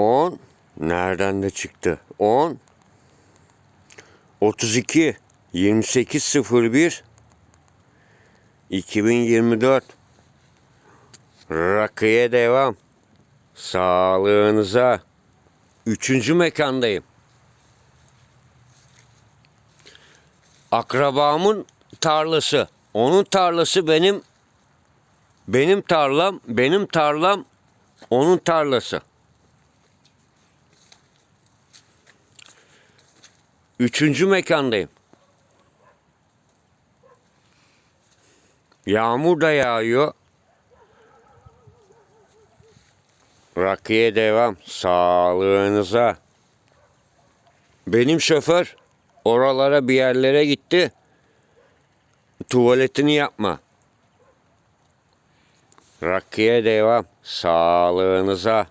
10 nereden de çıktı? 10 32 2801 2024 Rakıya devam. Sağlığınıza. Üçüncü mekandayım. Akrabamın tarlası. Onun tarlası benim benim tarlam, benim tarlam onun tarlası. Üçüncü mekandayım. Yağmur da yağıyor. Rakıya devam. Sağlığınıza. Benim şoför oralara bir yerlere gitti. Tuvaletini yapma. Rakıya devam. Sağlığınıza.